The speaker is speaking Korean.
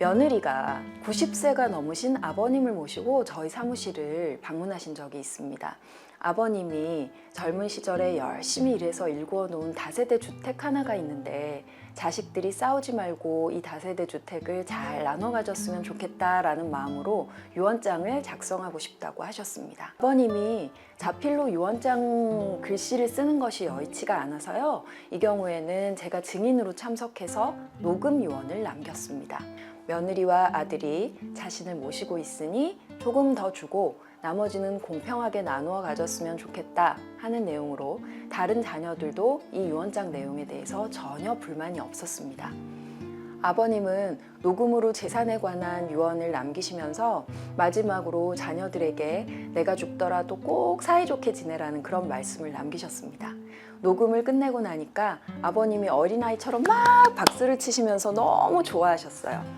며느리가 90세가 넘으신 아버님을 모시고 저희 사무실을 방문하신 적이 있습니다. 아버님이 젊은 시절에 열심히 일해서 일구어 놓은 다세대 주택 하나가 있는데 자식들이 싸우지 말고 이 다세대 주택을 잘 나눠 가졌으면 좋겠다라는 마음으로 유언장을 작성하고 싶다고 하셨습니다. 아버님이 자필로 유언장 글씨를 쓰는 것이 여의치가 않아서요. 이 경우에는 제가 증인으로 참석해서 녹음 유언을 남겼습니다. 며느리와 아들이 자신을 모시고 있으니 조금 더 주고 나머지는 공평하게 나누어 가졌으면 좋겠다 하는 내용으로 다른 자녀들도 이 유언장 내용에 대해서 전혀 불만이 없었습니다. 아버님은 녹음으로 재산에 관한 유언을 남기시면서 마지막으로 자녀들에게 내가 죽더라도 꼭 사이좋게 지내라는 그런 말씀을 남기셨습니다. 녹음을 끝내고 나니까 아버님이 어린아이처럼 막 박수를 치시면서 너무 좋아하셨어요.